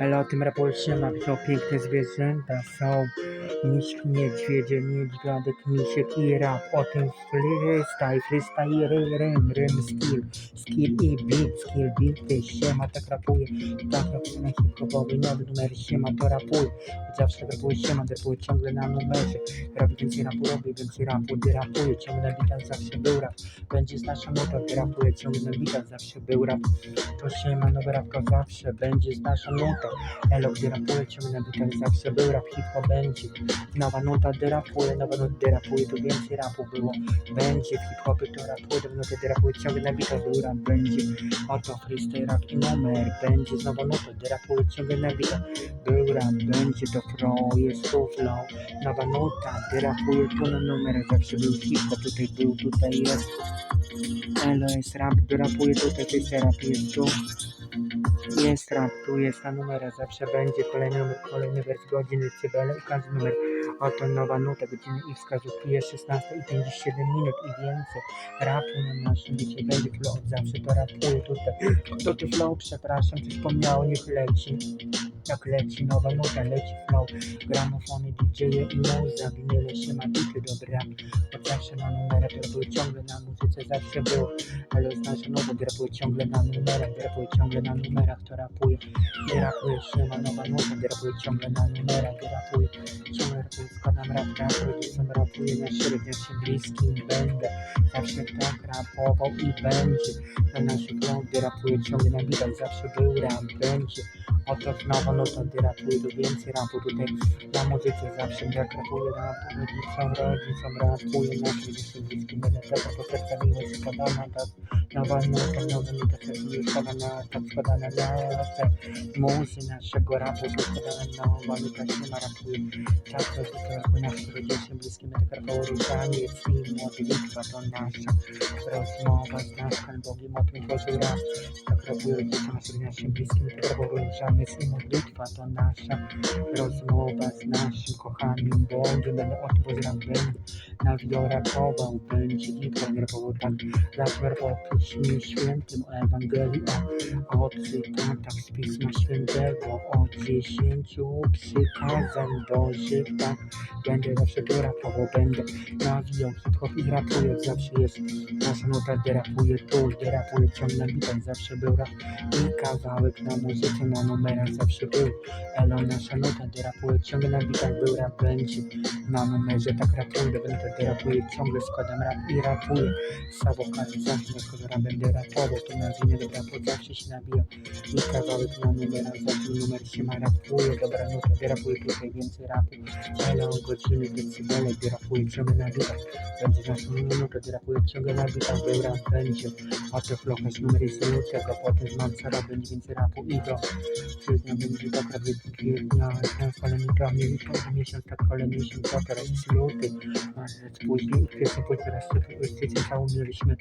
Ale o tym raporcie ma to piękne zwierzęta są miśki, niedźwiedzie, niedźwiadek, misiek i rap. O tym freestyle, freestyle, rym, rym, rym, skill, skill i beat, skill, beat, siema, tak rapuje, tak rapuje na hip-hopowy nowy numer, siema, to rapuje. Zawsze rapuje, siema, rapuje ciągle na numerze. Robi więcej rapu, robi więcej rapu, gdy rapuje, ciągle na bitach zawsze był rap. Będzie z naszą nutą, gdy rapuje, ciągle na bitach zawsze był rap. To siema, nowy rap to zawsze będzie z naszą nutą. Elo, gdy rapuje, ciągle na bitach zawsze był rap, hip-hop będzie. Nowa nuta, gdy rapuje, nowa nuta, gdy rapuje, to więcej rapu było. Będzie w hip-hopie to rapuje, to nuta, gdy rapuje, ciągle na był rap, będzie. Oto freestyle rap i numer, będzie znowu nuta, gdy rapuje, ciągle na był rap, będzie to flow, jest tu flow. Nowa nuta, gdy rapuje, tu na numer, zawsze był hip-hop, tutaj był, tutaj jest. Elo jest rap, gdy rapuje, tutaj freestyle rap jest tu. Jest rap, tu jest ta numera, zawsze będzie kolejny numer, kolejny wers godziny, cybele i każdy numer. Oto nowa nuta, godziny i wskazówki jest 16 i 57 minut i więcej. Rapu na naszym bicie będzie flow, zawsze to rapuje tutaj. To tu flow, przepraszam, coś wspomniało, niech leci. Jak leci nowa nuta, leci flow, gramofony, DJ-e i muza, winyle się ma bity, dobra. Od zawsze na numerach, rapuję ciągle na muzyce, zawsze było. Ale znasz nowo, rapuję ciągle na numerach, rapuję ciągle na numerach, to rapuje. Nie rapuje się ma nowa nuta, rapuję ciągle na numerach, rapuję. Ciągle rapuję, składam rap, rap, rodzicom rapuję na średnio się bliskim będę. Zawsze tak rapował i będzie. Na naszych lądy rapuję ciągle na bitach, zawsze był rap, będzie. Oto znowu nuta, gdy rapuje, to więcej rapu tutaj na muzyce zawsze jak rapuje, rap, rodzicom, rodzicom rapuje, na średnio bliskim będę tego, to serca miłość składana, tak. Nowa nuta, nowa nuta, serca już składana, tak składana na te muzy naszego rapu, to składana nowa nuta, się ma rapuje. Tak, tylko rapuje na średnio bliskim będę rapował różami, jest film, młody bitwa, to nasza rozmowa z naszym Bogiem, o tym tworzył raz. Tak rapuje rodzicom na średnio bliskim, będę rapował różami, film, modlitwa to nasza rozmowa z naszym kochanym Bogiem. Będę od pozdrawiam, na wiorakował, będzie hip-hop rapował tak, w Piśmie Świętym o Ewangelii, o, o cytatach z Pisma Świętego, o dziesięciu przykazań tak, będę zawsze to rapował, będę nawijał. Hip-hop i rapuję, zawsze jest. Nasza nuta, gdy rapuję tu, gdy rapuję ciągle bitach, zawsze był rap i kawałek na muzyce, na numerach zawsze był. Elo nasza nuta, gdy rapuje ciągle na bitach był rap będzie na numerze, tak rapuję, będę gdy rapuję ciągle składam rap i rapuję. Sawokary zawsze na kolora będę rapował, to na winie do rapu zawsze się nabija i kawałek na numerach, zawsze numer się ma rapuje, dobra nuta, gdy rapuję tutaj więcej rapu. Elo godziny, decybele, gdy rapuję ciągle na bitach, będzie naszą minutę, gdy rapuję ciągle na bitach, był rap będzie. Oto flokasz numer jest lutego, potem mam co będzie więcej rapu i do kwietnia będzie tak prawie kwietnia, ten kolejny prawie miesiąc, miesiąc, tak. Kolejny miesiąc, tak teraz jest luty, marzec później, kwiecień, później teraz styczeń cały mieliśmy,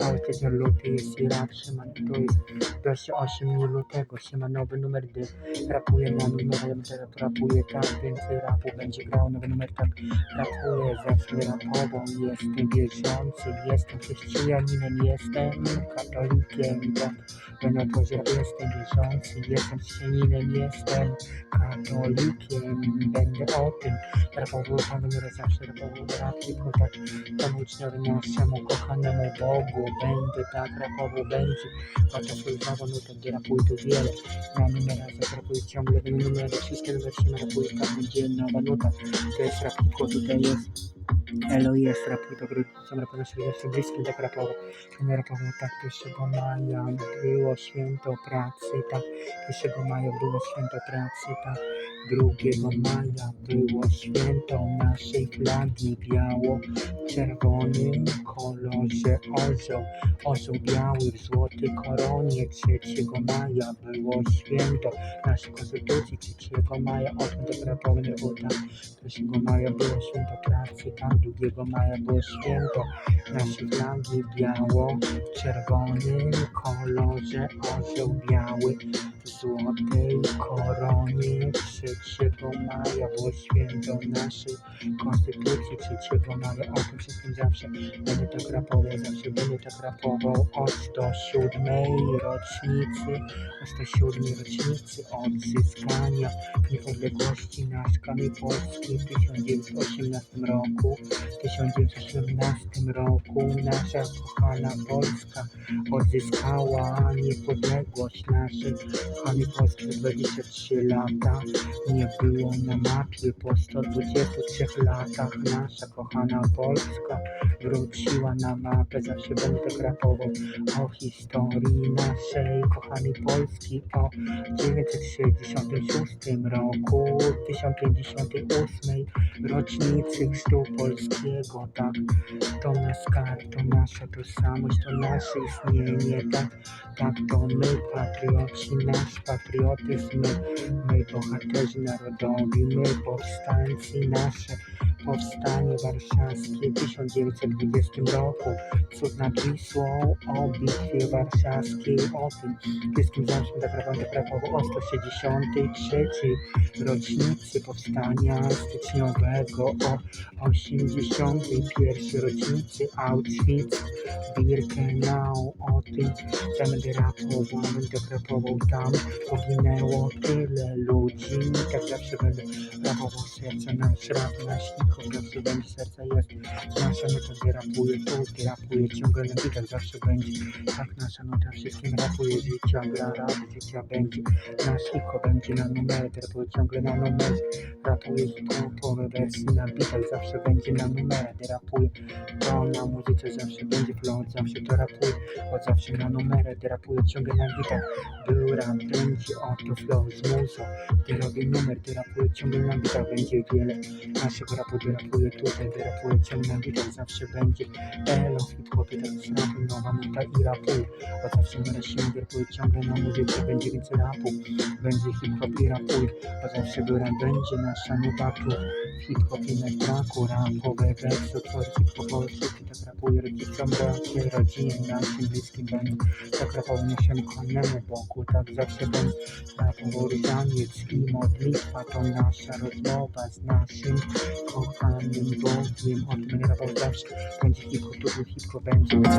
cały tydzień luty jest i rap, Szyman, to jest 28 dni lutego, Szyman nowy numer, gdy rapuje na numer, ja teraz rapuję tak, więcej rapu będzie grał nowy numer, tak rapuję, zawsze rapował, jestem wierzący, jestem chrześcijaninem, jestem katolikiem, tak, jestem katolikiem, będę o tym rapował, będę zawsze rapował rap, tylko tak temu uczniowi naszemu kochanemu Bogu, będę tak rapował, będzie, oto swój znowu, no gdy rapuję tu wiele, na numerach zaprapuję ciągle, będę numery, wszystkie numery się rapuję, tak będzie nowa nuta, to jest rap, tylko tutaj jest Elo jest rapuj do gry, są rapy na średnio bliskim tak rapował. Nie rapował tak 1 maja było święto pracy, tak 1 maja było święto pracy, tak 2 maja było święto naszej flagi biało w czerwonym kolorze orzeł, orzeł biały w złotej koronie. 3 maja było święto naszej konstytucji. 3 maja o tym rapował, nie było tak 1 maja było święto pracy, tak 2 maja było święto naszej flagi biało w czerwonym kolorze orzeł biały złotej koronie 3 maja było święto naszej konstytucji 3 maja. O tym wszystkim zawsze będę tak rapował, zawsze będę tak rapował o 107 rocznicy, o 107 rocznicy odzyskania niepodległości nasz kraj polski w 1918 roku. W 1917 roku nasza kochana Polska odzyskała niepodległość naszej kochanej Polski przez 23 lata. Nie było na mapie po 123 latach nasza kochana Polska wróciła na mapę. Zawsze będę rapował o historii naszej kochanej Polski, o 966 roku, 1058 rocznicy chrztu polskiego, tak, to nasz skarb, to nasza tożsamość, to nasze istnienie, tak, tak, to my patrioci, nasz patriotyzm, my, my bohaterzy narodowi, my powstańcy, nasze powstanie warszawskie w 1920 roku, cud nad Wisłą, o bitwie warszawskiej, o tym wszystkim zawsze tak naprawdę o 163 rocznicy powstania styczniowego, o 81 rocznicy Auschwitz, Birkenau, o tym ja będę tam, poginęło tyle ludzi, tak zawsze będę rapował serca, nasz rap, nasz zawsze będzie serca jest, nasza nuta gdy rapuje, tu gdy rapuje, ciągle na bitach zawsze będzie, tak nasza nuta wszystkim rapuje, życia gra, rap, życia będzie, nasz hip-hop będzie na numerze, rapuje ciągle na numerze, rapuje hip-hopowe wersy na bitach, zawsze będzie na numerze, rapuje, to na muzyce zawsze będzie flow, zawsze to rapuje, od zawsze na numerę, ty rapuje ciągle na bitach, był będzie oto flow z muzą, ty robię numer, ty rapuje ciągle na bitach, będzie wiele naszego rapu, ty rapuje tutaj, ty rapuje ciągle na bitach, zawsze będzie elo, hip-hopie tak z rapu, nowa nuta i rapuje, od zawsze na siłę, rapuje ciągle na muzyce, będzie więcej rapu, będzie hip-hop i rapuje, od zawsze rap, będzie nasza nuta tu, w hip-hopie na traku, rapowe wersy, tworzy hip-hopowe sztuki, tak rapuje rodzicom, bracie, rodzinie, naszym bliskim będą, tak rapował naszemu konnemu Bogu, tak zawsze będę rapował różaniec i modlitwa, to nasza rozmowa z naszym kochanym Bogiem, o tym będę rapował zawsze, będzie hip-hop, tu hip-hop będzie.